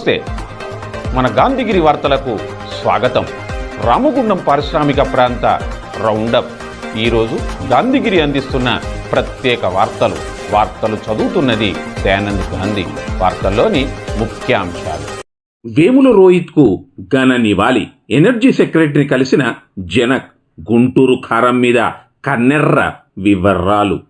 నమస్తే. మన గాంధీగిరి వార్తలకు స్వాగతం. రామగుండం పారిశ్రామిక ప్రాంత రౌండప్. ఈరోజు గాంధీగిరి అందిస్తున్న ప్రత్యేక వార్తలు. వార్తలు చదువుతున్నది దయానంద్ గాంధీ. వార్తల్లోని ముఖ్యాంశాలు. వేముల రోహిత్కు ఘన నివాళి. ఎనర్జీ సెక్రటరీ కలిసిన జనక్ గుంటూరు కారం మీద కన్నెర్ర వివరాలు.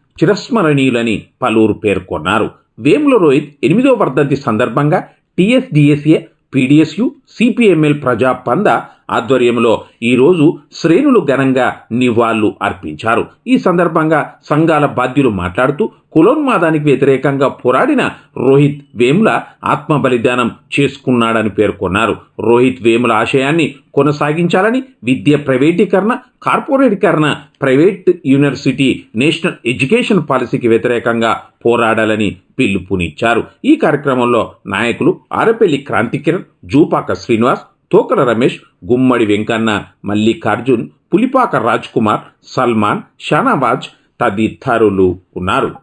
చిరస్మరణీయులని పలువురు పేర్కొన్నారు. వేముల రోహిత్ ఎనిమిదో వర్ధంతి సందర్భంగా టీఎస్డిఎస్ఏ పీడిఎస్యు సిపిఎంఎల్ ప్రజా పంద ఆధ్వర్యంలో ఈరోజు శ్రేణులు ఘనంగా నివాళులు అర్పించారు. ఈ సందర్భంగా సంఘాల బాధ్యులు మాట్లాడుతూ కులోన్మాదానికి వ్యతిరేకంగా పోరాడిన రోహిత్ వేముల ఆత్మ బలిదానం చేసుకున్నాడని పేర్కొన్నారు. రోహిత్ వేముల ఆశయాన్ని కొనసాగించాలని విద్య ప్రైవేటీకరణ కార్పొరేటీకరణ ప్రైవేట్ యూనివర్సిటీ నేషనల్ ఎడ్యుకేషన్ పాలసీకి వ్యతిరేకంగా పోరాడాలని పిలుపునిచ్చారు. ఈ కార్యక్రమంలో నాయకులు ఆరపల్లి క్రాంతికిరణ్ జూపాక శ్రీనివాస్ తోకల రమేష్ గుమ్మడి వెంకన్న మల్లికార్జున్ పులిపాక రాజ్ కుమార్ సల్మాన్ షానావాజ్ తదితరులు ఉన్నారు.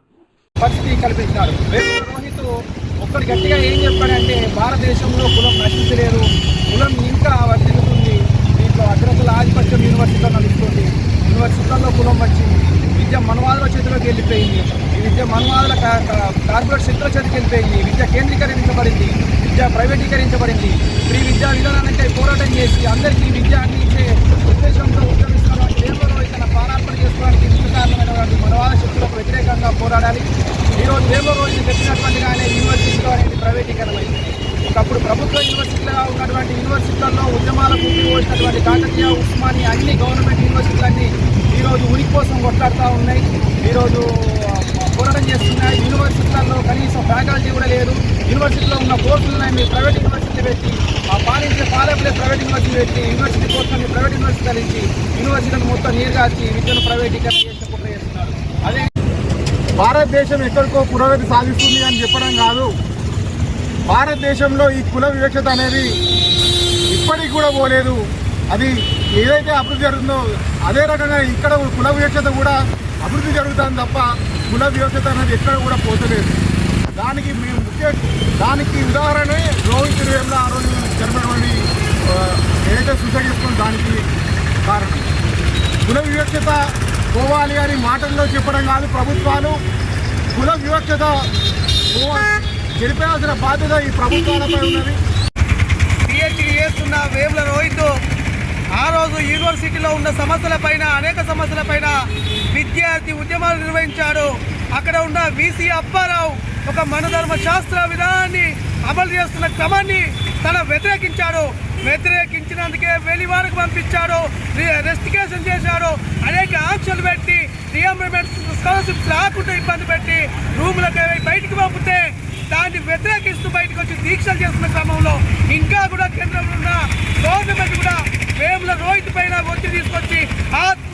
పరిస్థితి కల్పించినాడు వేరే రోహిత్ ఒక్కడి గట్టిగా ఏం చెప్పాడంటే భారతదేశంలో కులం నశించలేదు కులం ఇంకా వర్తిల్లుతుంది దీంట్లో అగ్రకుల ఆధిపత్యం యూనివర్సిటీలో నడుస్తుంది. యూనివర్సిటీలలో కులం వచ్చింది విద్య మనవాదుల చేతిలోకి వెళ్ళిపోయింది. ఈ విద్య మనవాదుల కా- కార్పొరేట్ శక్తుల చేతికి వెళ్ళిపోయింది. విద్య కేంద్రీకరించబడింది. విద్య ప్రైవేటీకరించబడింది. ఫ్రీ విద్యా చేసి అందరికీ విద్య ఇచ్చే ఉద్దేశంతో ఉద్యమిస్తున్న కేంద్రంలో తన పారాపణ చేసుకోవడానికి ముఖ్య కారణమైనటువంటి మనవాద శక్తులకు వ్యతిరేకంగా పోరాడాలి. ఈరోజు దేవ రోజు పెట్టినటువంటి యూనివర్సిటీలో అనేది ప్రైవేటీకరణమైంది. ఒకప్పుడు ప్రభుత్వ యూనివర్సిటీలుగా ఉన్నటువంటి యూనివర్సిటీలలో ఉద్యమాలకు ఉపయోగించినటువంటి కాకతీయ ఉస్మాని అన్ని గవర్నమెంట్ యూనివర్సిటీలన్నీ ఈరోజు ఉనికి కోసం కొట్లాడుతూ ఉన్నాయి. ఈరోజు యూనివర్సిటీలలో కనీసం ఫ్యాకల్టీ కూడా లేదు యూనివర్సిటీలో ఉన్న కోర్సులను మీరు ప్రైవేట్ యూనివర్సిటీ పెట్టి ఆ పాలించే పాలకులే ప్రైవేట్ యూనివర్సిటీ పెట్టి యూనివర్సిటీ కోర్సులను ప్రైవేట్ యూనివర్సిటీ కలిసి యూనివర్సిటీలను మొత్తం నీరుగార్చి విద్యను ప్రైవేటీకరణ చేసే కుట్ర చేస్తున్నారు. అదే భారతదేశం ఎక్కడికో పురోగతి సాధిస్తుంది అని చెప్పడం కాదు. భారతదేశంలో ఈ కుల వివక్షత అనేది ఇప్పటికి కూడా పోలేదు. అది ఏదైతే అభివృద్ధి జరుగుతుందో అదే రకంగా ఇక్కడ కుల వివక్షత కూడా అభివృద్ధి జరుగుతుంది తప్ప కుల వివక్షత అనేది ఎక్కడ కూడా పోతలేదు. దానికి మేము ముఖ్య దానికి ఉదాహరణే రోహిత్ వేముల ఆ రోజు జరిపినటువంటి ఏదైతే సూచన చేసుకున్న దానికి కారణం. కుల వివక్షత పోవాలి అని మాటల్లో చెప్పడం కాదు ప్రభుత్వాలు. కుల వివక్షత పోవ- జరిపేయాల్సిన బాధ్యత ఈ ప్రభుత్వాలపై ఉన్నది. పిహెచ్డి చేస్తున్న వేముల రోహిత్ ఆ రోజు యూనివర్సిటీలో ఉన్న సమస్యలపైన అనేక సమస్యలపైన విద్యార్థి ఉద్యమాలు నిర్వహించాడు. అక్కడ ఉన్న వీసీ అప్పారావు ఒక మనధర్మ శాస్త్ర విధానాన్ని అమలు చేస్తున్న క్రమాన్ని తన వ్యతిరేకించాడు. వ్యతిరేకించినందుకే వెలివారకు పంపించాడు. రెస్టికేషన్ చేశాడు. అనేక ఆంక్షలు పెట్టి రియంబర్మెంట్ స్కాలర్షిప్స్ రాకుండా ఇబ్బంది పెట్టి రూములకు బయటికి పంపితే దాన్ని వ్యతిరేకిస్తూ బయటకు వచ్చి దీక్షలు చేస్తున్న క్రమంలో ఇంకా కూడా కేంద్రంలో ఉన్న గవర్నమెంట్ కూడా వేముల రోహిత్ పైన ఒత్తిడి తీసుకొచ్చి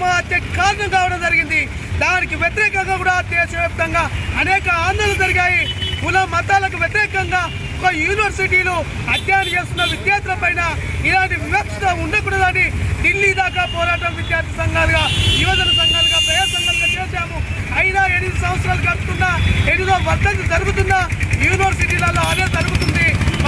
ఆత్మహత్య కారణం కావడం జరిగింది. దానికి వ్యతిరేకంగా కూడా దేశవ్యాప్తంగా అనేక ఆందోళనలు జరిగాయి. కుల మతాలకు వ్యతిరేకంగా ఒక యూనివర్సిటీలు అధ్యయనం చేస్తున్న విద్యార్థుల పైన ఇలాంటి వివక్ష ఉండకూడదని ఢిల్లీ దాకా పోరాటం విద్యార్థి సంఘాలుగా యువజన సంఘాలుగా ప్రజా సంఘాలుగా చేశాము. అయినా ఎనిమిది సంవత్సరాలు గడుపుతున్నా ఎనిమిదో వర్ధంతి జరుగుతున్నా యూనివర్సిటీలలో అదే జరుగుతుంది.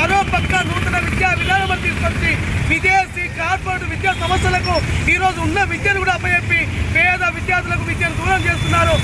మరో పక్క నూతన విద్యా విధానం తీసుకొచ్చి విదేశీ కార్పొరేట్ విద్యా సంస్థలకు ఈరోజు ఉన్న విద్యను కూడా అప్పచెప్పి పేద విద్యార్థులకు విద్యను దూరం చేస్తున్నారు.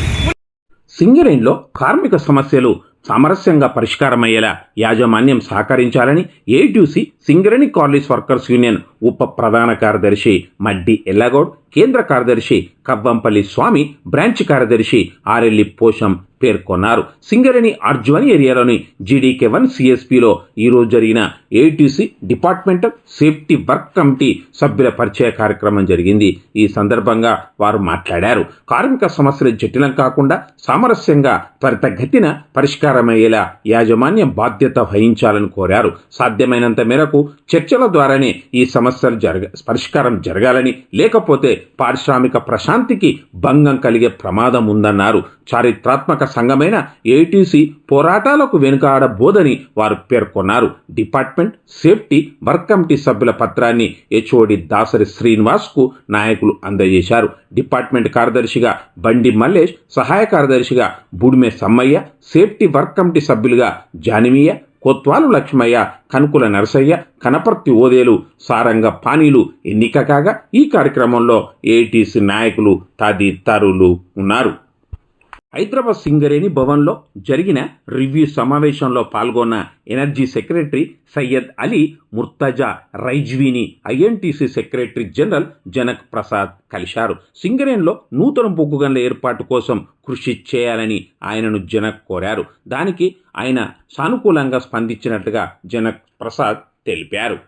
సింగరేణిలో కార్మిక సమస్యలు సామరస్యంగా పరిష్కారమయ్యేలా యాజమాన్యం సహకరించాలని AITUC Singareni colliery workers union ఉప ప్రధాన కార్యదర్శి మడ్డి ఎల్లగౌడ్ కేంద్ర కార్యదర్శి కవ్వంపల్లి స్వామి బ్రాంచ్ కార్యదర్శి ఆరెల్లి పోషం పేర్కొన్నారు. సింగరేణి అర్జువన్ ఏరియాలోని జీడీకే వన్ సిఎస్పిలో ఈరోజు జరిగిన ATC departmental safety work committee సభ్యుల పరిచయ కార్యక్రమం జరిగింది. ఈ సందర్భంగా వారు మాట్లాడారు. కార్మిక సమస్యలు జటిలం కాకుండా సామరస్యంగా త్వరితగతిన పరిష్కారమయ్యేలా యాజమాన్యం బాధ్యత వహించాలని కోరారు. సాధ్యమైనంత మేరకు చర్చల ద్వారానే ఈ సమస్యలు జరగ పరిష్కారం జరగాలని లేకపోతే పారిశ్రామిక ప్రశాంతికి భంగం కలిగే ప్రమాదం ఉందన్నారు. చారిత్రాత్మక సంఘమైన ఏటీసీ పోరాటాలకు వెనుకాడబోదని వారు పేర్కొన్నారు. డిపార్ట్మెంట్ సేఫ్టీ వర్క్ కమిటీ సభ్యుల పత్రాన్ని హెచ్ఓడి దాసరి శ్రీనివాస్కు నాయకులు అందజేశారు. డిపార్ట్మెంట్ కార్యదర్శిగా బండి మల్లేష్ సహాయ కార్యదర్శిగా Budime Sammaiah safety work committee సభ్యులుగా జానిమీయ కొత్వాలు లక్ష్మయ్య కనుకుల నరసయ్య కనపర్తి ఓదేలు సారంగ పానీలు ఎన్నిక కాగా ఈ కార్యక్రమంలో ఏటీసీ నాయకులు తదితరులు ఉన్నారు. హైదరాబాద్ సింగరేణి భవన్లో జరిగిన రివ్యూ సమావేశంలో పాల్గొన్న energy secretary Syed Ali Murtaza రైజ్వీని INTUC secretary general Janak Prasad కలిశారు. సింగరేణిలో నూతన బొగ్గు గన్ల ఏర్పాటు కోసం కృషి చేయాలని ఆయనను జనక్ కోరారు. దానికి ఆయన సానుకూలంగా స్పందించినట్లుగా జనక్ ప్రసాద్ తెలిపారు.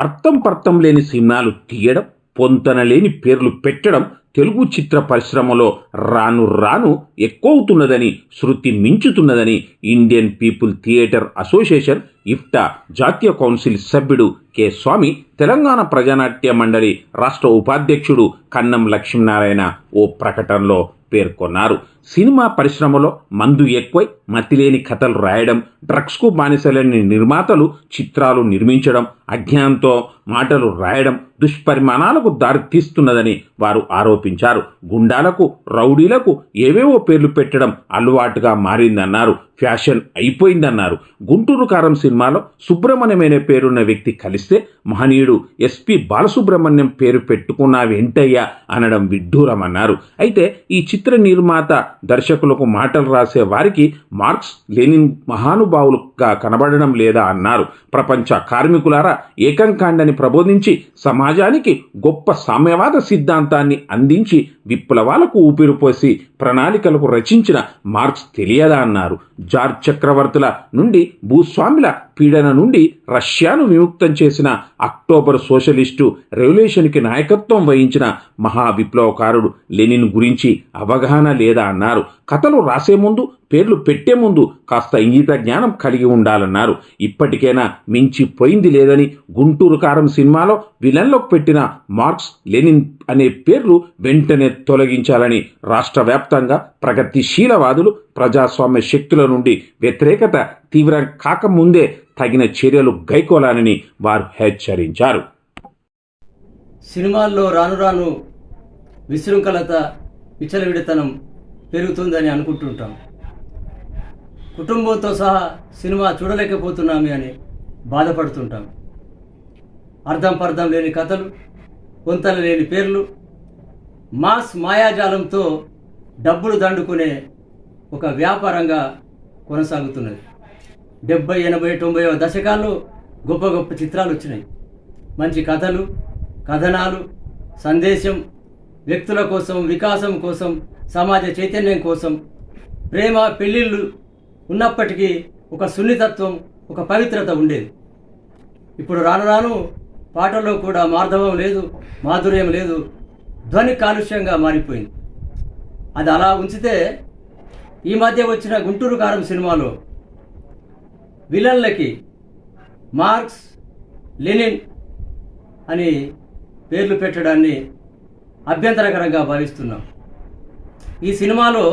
అర్థం పర్థం లేని సినిమాలు తీయడం పొంతన లేని పేర్లు పెట్టడం తెలుగు చిత్ర పరిశ్రమలో రాను రాను ఎక్కువవుతున్నదని శృతి మించుతున్నదని Indian people theatre association IPTA జాతీయ కౌన్సిల్ సభ్యుడు కె. స్వామి తెలంగాణ ప్రజానాట్య మండలి రాష్ట్ర ఉపాధ్యక్షుడు కన్నం లక్ష్మీనారాయణ ఓ ప్రకటనలో పేర్కొన్నారు. సినిమా పరిశ్రమలో మందు ఎక్కువై మతిలేని కథలు రాయడం డ్రగ్స్కు బానిసలేని నిర్మాతలు చిత్రాలు నిర్మించడం అజ్ఞానంతో మాటలు రాయడం దుష్పరిమాణాలకు దారితీస్తున్నదని వారు ఆరోపించారు గుండాలకు రౌడీలకు ఏవేవో పేర్లు పెట్టడం అలవాటుగా మారిందన్నారు. ఫ్యాషన్ అయిపోయిందన్నారు. గుంటూరు కారం సినిమాలో సుబ్రహ్మణ్యమైన పేరున్న వ్యక్తి కలిస్తే మహనీయుడు ఎస్పి బాలసుబ్రహ్మణ్యం పేరు పెట్టుకున్న వెంటయ్య అనడం విడ్డూరమన్నారు. అయితే ఈ చిత్ర నిర్మాత దర్శకులకు మాటలు రాసే వారికి మార్క్స్ లెనిన్ మహానుభావులుగా కనబడడం లేదా అన్నారు. ప్రపంచ కార్మికులారా ఏకం కాండని ప్రబోధించి సమాజానికి గొప్ప సామ్యవాద సిద్ధాంతాన్ని అందించి విప్లవాలకు ఊపిరిపోసి ప్రణాళికలకు రచించిన మార్క్స్ తెలియదా అన్నారు. జార్జ్ చక్రవర్తుల నుండి భూస్వాముల పీడన నుండి రష్యాను విముక్తం చేసిన అక్టోబర్ సోషలిస్టు రెవల్యూషన్కి నాయకత్వం వహించిన మహా విప్లవకారుడు లెనిన్ గురించి అవగాహన లేదా అన్నారు. కథలు రాసే ముందు పేర్లు పెట్టే ముందు కాస్త ఇంగిత జ్ఞానం కలిగి ఉండాలన్నారు. ఇప్పటికైనా మించిపోయింది లేదని గుంటూరు కారం సినిమాలో విలన్లోకి పెట్టిన మార్క్స్ లెనిన్ అనే పేర్లు వెంటనే తొలగించాలని రాష్ట్ర వ్యాప్తంగా ప్రగతిశీలవాదులు ప్రజాస్వామ్య శక్తుల నుండి వ్యతిరేకత తీవ్రం కాకముందే తగిన చర్యలు గైకోలాలని వారు హెచ్చరించారు. సినిమాల్లో రాను రాను విశృంఖలత విచలవిడితనం పెరుగుతుందని అనుకుంటుంటాం. కుటుంబంతో సహా సినిమా చూడలేకపోతున్నామే అని బాధపడుతుంటాం. అర్థం పర్థం లేని కథలు పొంతన లేని పేర్లు మాస్ మాయాజాలంతో డబ్బులు దండుకునే ఒక వ్యాపారంగా కొనసాగుతున్నది. డెబ్బై ఎనభై తొంభై దశకాల్లో గొప్ప గొప్ప చిత్రాలు వచ్చినాయి. మంచి కథలు కథనాలు సందేశం వ్యక్తుల కోసం వికాసం కోసం సమాజ చైతన్యం కోసం ప్రేమ పెళ్ళిళ్ళు ఉన్నప్పటికీ ఒక సున్నితత్వం ఒక పవిత్రత ఉండేది. ఇప్పుడు రాను రాను పాటల్లో కూడా మార్ధవం లేదు మాధుర్యం లేదు ధ్వని కాలుష్యంగా మారిపోయింది. అది అలా ఉంచితే ఈ మధ్య వచ్చిన గుంటూరు కారం సినిమాలో విలన్లకి మార్క్స్ లెనిన్ అని పేర్లు పెట్టడాన్ని అభ్యంతరకరంగా భావిస్తున్నాం. ఈ సినిమాలో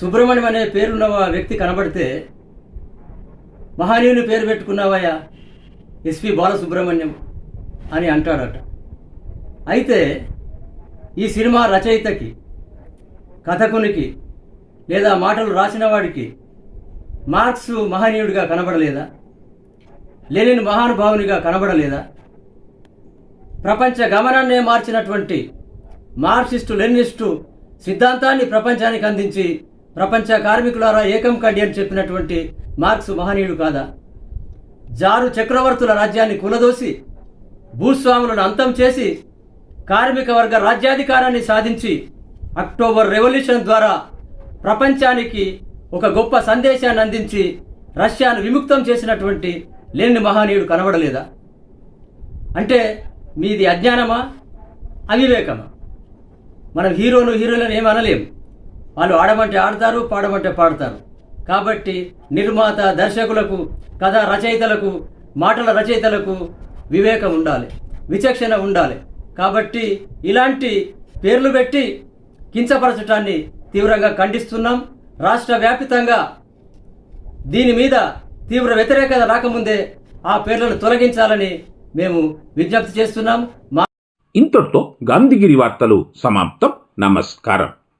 సుబ్రహ్మణ్యం అనే పేరున్న వ్యక్తి కనబడితే మహనీయుని పేరు పెట్టుకున్నావయ్యా ఎస్పి బాలసుబ్రహ్మణ్యం అని అంటాడట అయితే ఈ సినిమా రచయితకి కథకునికి లేదా మాటలు రాసిన వాడికి మార్క్స్ మహనీయుడిగా కనబడలేదా? లెనిన్ మహానుభావునిగా కనబడలేదా? ప్రపంచ గమనాన్నే మార్చినటువంటి మార్క్సిస్టు లెనినిస్టు సిద్ధాంతాన్ని ప్రపంచానికి అందించి ప్రపంచ కార్మికులారా ఏకం కండి అని చెప్పినటువంటి మార్క్స్ మహనీయుడు కాదా? జారు చక్రవర్తుల రాజ్యాన్ని కులదోసి భూస్వాములను అంతం చేసి కార్మిక వర్గ రాజ్యాధికారాన్ని సాధించి అక్టోబర్ రెవల్యూషన్ ద్వారా ప్రపంచానికి ఒక గొప్ప సందేశాన్ని అందించి రష్యాను విముక్తం చేసినటువంటి లేని మహానీయుడు కనబడలేదా? అంటే మీది అజ్ఞానమా? అవివేకమా? మనం హీరోను హీరోలను ఏమి అనలేం వాళ్ళు ఆడమంటే ఆడతారు పాడమంటే పాడతారు. కాబట్టి నిర్మాత దర్శకులకు కథా రచయితలకు మాటల రచయితలకు వివేకం ఉండాలి విచక్షణ ఉండాలి. కాబట్టి ఇలాంటి పేర్లు పెట్టి కించపరచటాన్ని తీవ్రంగా ఖండిస్తున్నాం. రాష్ట్ర వ్యాప్తంగా దీని మీద తీవ్ర వ్యతిరేకత రాకముందే ఆ పేర్లను తొలగించాలని మేము విజ్ఞప్తి చేస్తున్నాం. మా ఇంతటితో గాంధీగిరి వార్తలు సమాప్తం. నమస్కారం.